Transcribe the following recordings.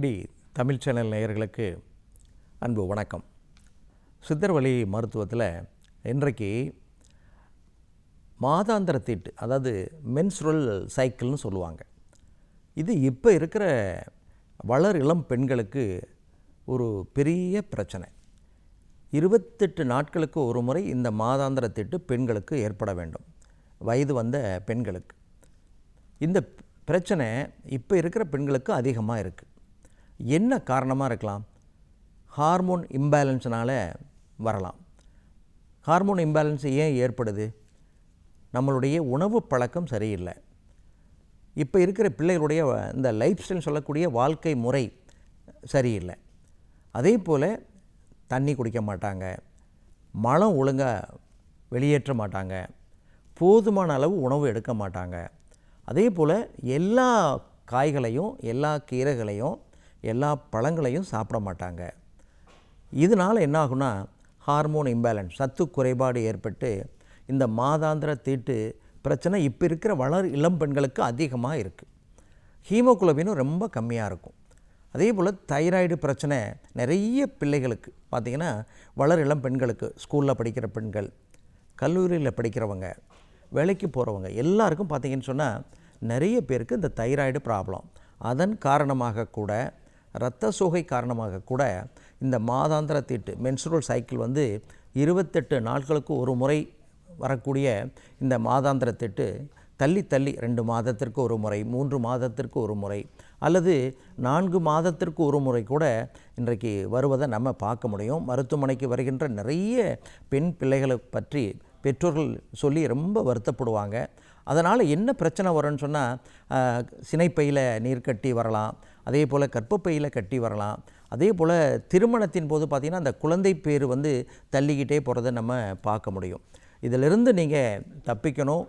DD Tamil channel நேயர்களுக்கு அன்பு வணக்கம். சித்தர்வழி மருத்துவத்தில் இன்றைக்கு மாதாந்திர தீட்டு அதாவது மென்சுரல் சைக்கிள்னு சொல்லுவாங்க. இது இப்போ இருக்கிற வளர் இளம் பெண்களுக்கு ஒரு பெரிய பிரச்சனை. இருபத்தெட்டு நாட்களுக்கு ஒரு முறை இந்த மாதாந்திர தீட்டு பெண்களுக்கு ஏற்பட வேண்டும். வயது வந்த பெண்களுக்கு. இந்த பிரச்சனை இப்போ இருக்கிற பெண்களுக்கு அதிகமாக இருக்குது என்ன காரணமாக இருக்கலாம்? ஹார்மோன் இம்பேலன்ஸ்னால் வரலாம். ஹார்மோன் இம்பேலன்ஸ் ஏன் ஏற்படுது? நம்மளுடைய உணவு பழக்கம் சரியில்லை. இப்போ இருக்கிற பிள்ளைகளுடைய இந்த லைஃப் ஸ்டைல் சொல்லக்கூடிய வாழ்க்கை முறை சரியில்லை. அதே போல் தண்ணி குடிக்க மாட்டாங்க. மலம் ஒழுங்காக வெளியேற்ற மாட்டாங்க. போதுமான அளவு உணவு எடுக்க மாட்டாங்க. அதே போல் எல்லா காய்களையும் எல்லா கீரைகளையும் எல்லா பழங்களையும் சாப்பிட மாட்டாங்க. இதனால் என்ன ஆகுனா ஹார்மோன் இம்பேலன்ஸ் சத்து குறைபாடு ஏற்பட்டு இந்த மாதாந்திர தீட்டு பிரச்சனை இப்போ இருக்கிற வளர் இளம் பெண்களுக்கு அதிகமாக இருக்குது ஹீமோகுளோபினும் ரொம்ப கம்மியாக இருக்கும். அதே போல் தைராய்டு பிரச்சனை நிறைய பிள்ளைகளுக்கு பார்த்திங்கன்னா வளர் இளம் பெண்களுக்கு ஸ்கூலில் படிக்கிற பெண்கள் கல்லூரியில் படிக்கிறவங்க வேலைக்கு போகிறவங்க எல்லாருக்கும் பார்த்திங்கன்னு சொன்னால் நிறைய பேருக்கு இந்த தைராய்டு ப்ராப்ளம் அதன் காரணமாக கூட இரத்த சோகை காரணமாக கூட இந்த மாதாந்திர தீட்டு மென்சுரல் சைக்கிள் வந்து இருபத்தெட்டு நாட்களுக்கு ஒரு முறை வரக்கூடிய இந்த மாதாந்திர தீட்டு தள்ளி தள்ளி ரெண்டு மாதத்திற்கு ஒரு முறை மூன்று மாதத்திற்கு ஒரு முறை அல்லது நான்கு மாதத்திற்கு ஒரு முறை கூட இன்றைக்கு வருவதை நம்ம பார்க்க முடியும். மருத்துவமனைக்கு வருகின்ற நிறைய பெண் பிள்ளைகளை பற்றி பெற்றோர்கள் சொல்லி ரொம்ப வருத்தப்படுவாங்க. அதனால் என்ன பிரச்சனை வரும்னு சொன்னால் சினைப்பையில் நீர் கட்டி வரலாம் அதே போல் கற்பப்பையில் கட்டி வரலாம். அதே போல் திருமணத்தின் போது பார்த்திங்கன்னா அந்த குழந்தை பேர் வந்து தள்ளிக்கிட்டே போகிறத நம்ம பார்க்க முடியும். இதிலிருந்து நீங்கள் தப்பிக்கணும்.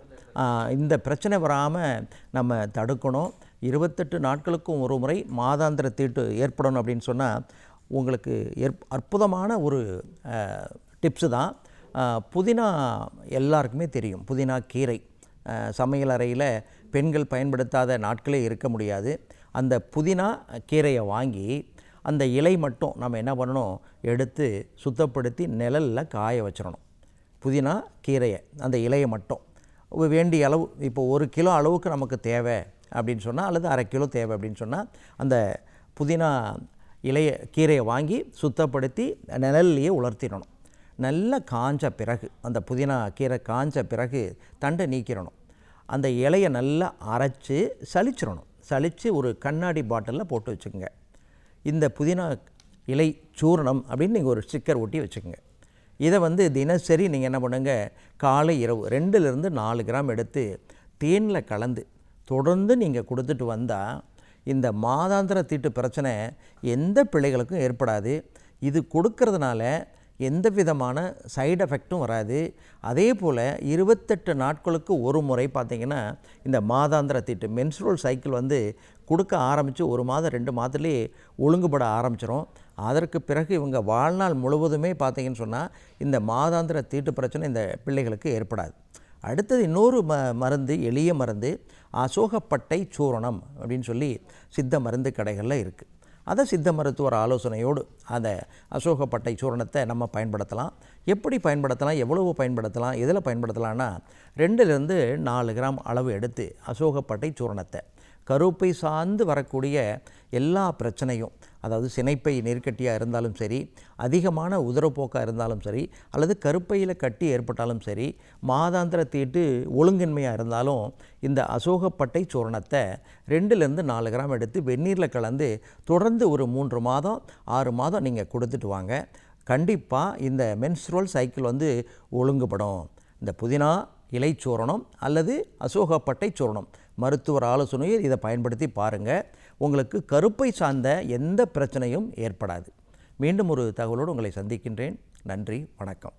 இந்த பிரச்சனை வராமல் நம்ம தடுக்கணும். இருபத்தெட்டு நாட்களுக்கும் ஒரு முறை மாதாந்திர தீட்டு ஏற்படணும் அப்படின்னு சொன்னால் உங்களுக்கு ஏற் அற்புதமான ஒரு டிப்ஸு தான். புதினா எல்லாருக்குமே தெரியும். புதினா கீரை. சமையல் அறையில் பெண்கள் பயன்படுத்தாத நாட்களே இருக்க முடியாது. அந்த புதினா கீரையை வாங்கி அந்த இலை மட்டும் நம்ம என்ன பண்ணணும்? எடுத்து சுத்தப்படுத்தி நிழலில் காய வச்சிடணும் புதினா கீரையை அந்த இலையை மட்டும். வேண்டிய அளவு இப்போ ஒரு கிலோ அளவுக்கு நமக்கு தேவை அப்படின்னு சொன்னால் அல்லது அரை கிலோ தேவை அப்படின்னு சொன்னால் அந்த புதினா இலையை கீரையை வாங்கி சுத்தப்படுத்தி நிழல்லையே உலர்த்திடணும். நல்லா காஞ்ச பிறகு அந்த புதினா கீரை காஞ்ச பிறகு தண்டை நீக்கிடணும். அந்த இலையை நல்லா அரைச்சி சளிச்சிடணும். சளித்து ஒரு கண்ணாடி பாட்டிலில் போட்டு வச்சுக்கோங்க. இந்த புதினா இலை சூரணம் அப்படின்னு நீங்கள் ஒரு ஸ்டிக்கர் ஒட்டி வச்சுக்கோங்க. இதை வந்து தினசரி நீங்கள் என்ன பண்ணுங்கள் காலை இரவு ரெண்டுலேருந்து நாலு கிராம் எடுத்து தேனில் கலந்து தொடர்ந்து நீங்கள் கொடுத்துட்டு வந்தால் இந்த மாதாந்திர தீட்டு பிரச்சனை எந்த பிள்ளைகளுக்கும் ஏற்படாது. இது கொடுக்கறதுனால எந்த விதமான சைடு எஃபெக்டும் வராது. அதே போல் இருபத்தெட்டு நாட்களுக்கு ஒரு முறை பார்த்திங்கன்னா இந்த மாதாந்திர தீட்டு மென்சுரல் சைக்கிள் வந்து கொடுக்க ஆரம்பித்து ஒரு மாதம் ரெண்டு மாதத்துலேயே ஒழுங்குபட ஆரம்பிச்சிடும் அதற்கு பிறகு இவங்க வாழ்நாள் முழுவதுமே பார்த்திங்கன்னு சொன்னால் இந்த மாதாந்திர தீட்டு பிரச்சனை இந்த பிள்ளைகளுக்கு ஏற்படாது. அடுத்தது இன்னொரு ம மருந்து எளிய மருந்து அசோகப்பட்டை சூரணம் அப்படின்னு சொல்லி சித்த மருந்து கடைகளில் இருக்குது அதை சித்த மருத்துவர் ஆலோசனையோடு அந்த அசோகப்பட்டை சூரணத்தை நம்ம பயன்படுத்தலாம். எப்படி பயன்படுத்தலாம் எவ்வளவு பயன்படுத்தலாம் எதில் பயன்படுத்தலாம்னா ரெண்டுலேருந்து நாலு கிராம் அளவு எடுத்து அசோகப்பட்டை சூரணத்தை. கருப்பை சார்ந்து வரக்கூடிய எல்லா பிரச்சனையும் அதாவது சினைப்பை நெருக்கட்டியாக இருந்தாலும் சரி அதிகமான உதரப்போக்காக இருந்தாலும் சரி அல்லது கருப்பையில் கட்டி ஏற்பட்டாலும் சரி மாதாந்திர தீட்டு ஒழுங்கின்மையாக இருந்தாலும் இந்த அசோகப்பட்டை சூரணத்தை ரெண்டுலேருந்து நாலு கிராம் எடுத்து வெந்நீரில் கலந்து தொடர்ந்து ஒரு மூன்று மாதம் ஆறு மாதம் நீங்கள் கொடுத்துட்டு வாங்க. கண்டிப்பாக இந்த மென்ஸ்ட்ரோல் சைக்கிள் வந்து ஒழுங்குபடும். இந்த புதினா இலைச்சூரணம் அல்லது அசோகப்பட்டை சூரணம். மருத்துவர் ஆலோசனையை இதை பயன்படுத்தி பாருங்கள் உங்களுக்கு கருப்பை சார்ந்த எந்த பிரச்சனையும் ஏற்படாது. மீண்டும் ஒரு தகவலோடு உங்களை சந்திக்கின்றேன். நன்றி வணக்கம்.